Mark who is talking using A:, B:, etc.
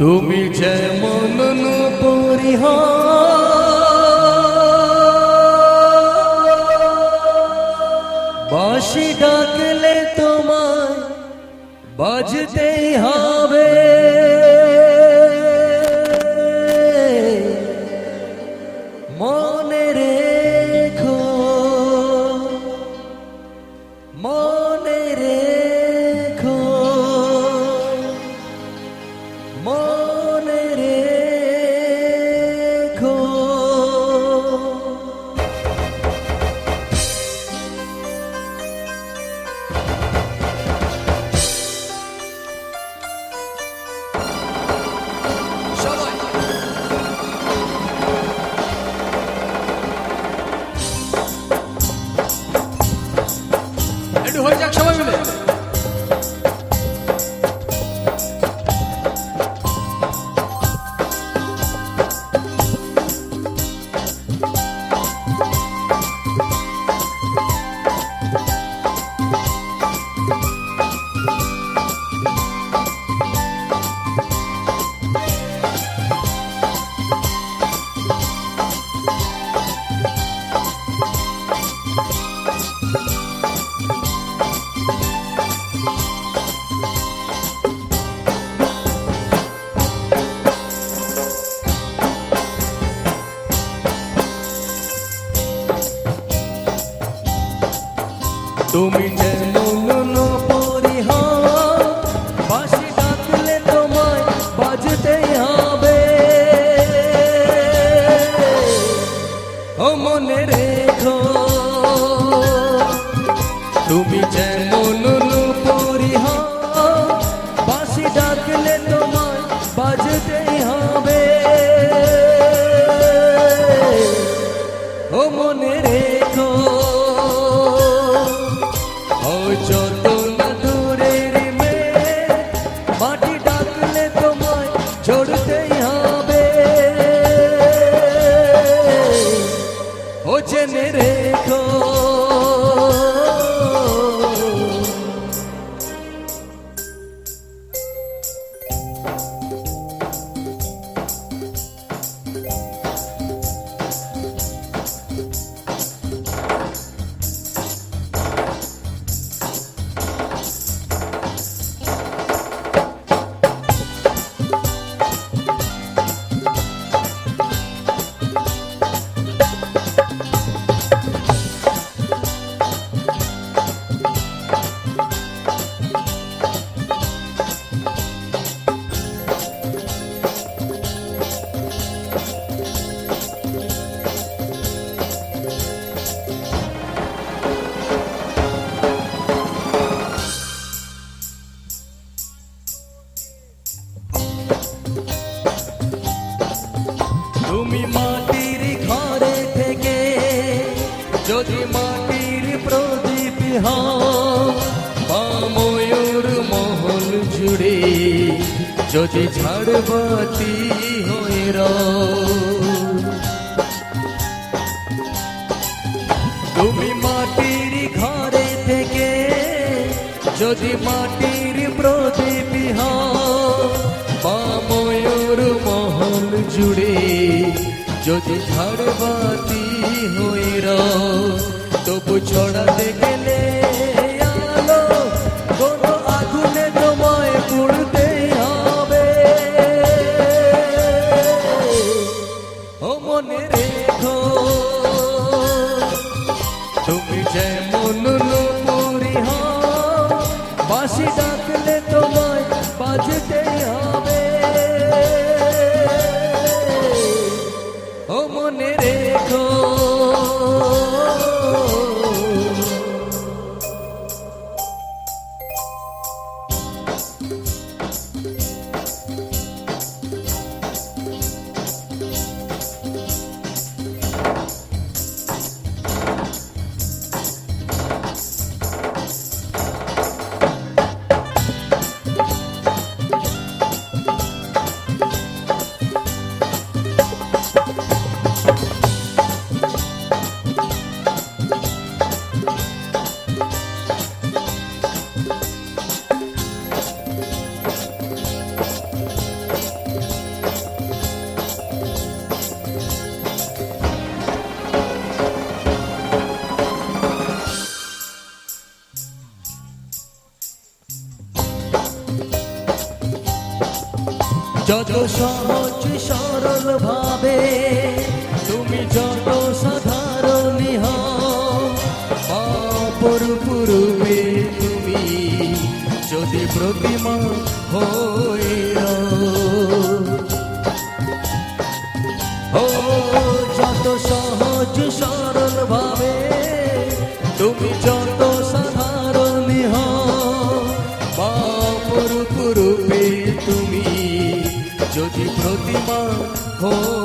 A: তুমি যেমন পরিহ বাসি ডাকলে তোমায় বাজতেই হবে। মনে রেখো মনে রেখো তুমি যেমন মাটির প্রদীপ ময়ূর মহল জুড়ে যদি ঝাড়বাতি হয়ে তুমি মাটির ঘরে থেকে যদি মাটির প্রদীপ ময়ূর মহল জুড়ে যদি ঝাড়বাতি হয়ে রও তবু ছড়াতে গেলে যত সহজ সরল ভাবে তুমি যত সাধারণ অপরূপ রূপে তুমি যদি প্রতিমা হো প্রতিমা হো